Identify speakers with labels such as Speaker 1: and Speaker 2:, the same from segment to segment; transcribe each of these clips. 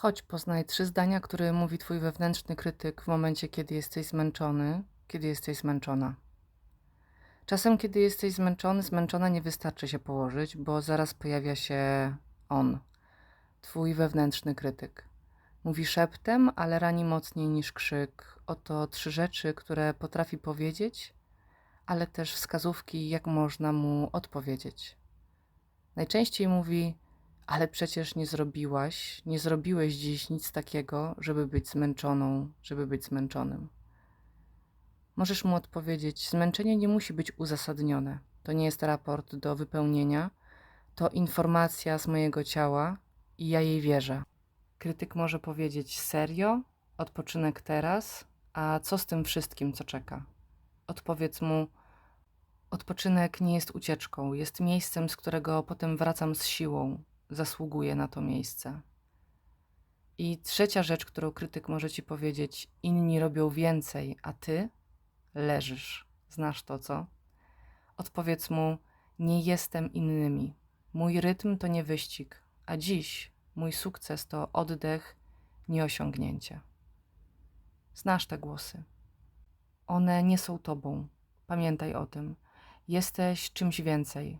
Speaker 1: Chodź, poznaj trzy zdania, które mówi twój wewnętrzny krytyk w momencie, kiedy jesteś zmęczony, kiedy jesteś zmęczona. Czasem, kiedy jesteś zmęczony, zmęczona, nie wystarczy się położyć, bo zaraz pojawia się on, twój wewnętrzny krytyk. Mówi szeptem, ale rani mocniej niż krzyk. Oto trzy rzeczy, które potrafi powiedzieć, ale też wskazówki, jak można mu odpowiedzieć. Najczęściej mówi: Ale przecież nie zrobiłaś, nie zrobiłeś dziś nic takiego, żeby być zmęczoną, żeby być zmęczonym. Możesz mu odpowiedzieć: Zmęczenie nie musi być uzasadnione. To nie jest raport do wypełnienia, to informacja z mojego ciała i ja jej wierzę. Krytyk może powiedzieć: Serio? Odpoczynek teraz? A co z tym wszystkim, co czeka? Odpowiedz mu: Odpoczynek nie jest ucieczką, jest miejscem, z którego potem wracam z siłą. Zasługuję na to miejsce. I trzecia rzecz, którą krytyk może ci powiedzieć: inni robią więcej, a ty leżysz. Znasz to, co? Odpowiedz mu: Nie jestem innymi. Mój rytm to nie wyścig, a dziś mój sukces to oddech, nie osiągnięcie. Znasz te głosy. One nie są tobą. Pamiętaj o tym. Jesteś czymś więcej.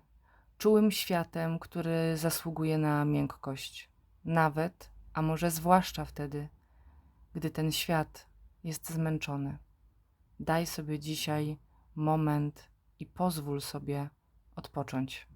Speaker 1: Czułym światem, który zasługuje na miękkość. Nawet, a może zwłaszcza wtedy, gdy ten świat jest zmęczony. Daj sobie dzisiaj moment i pozwól sobie odpocząć.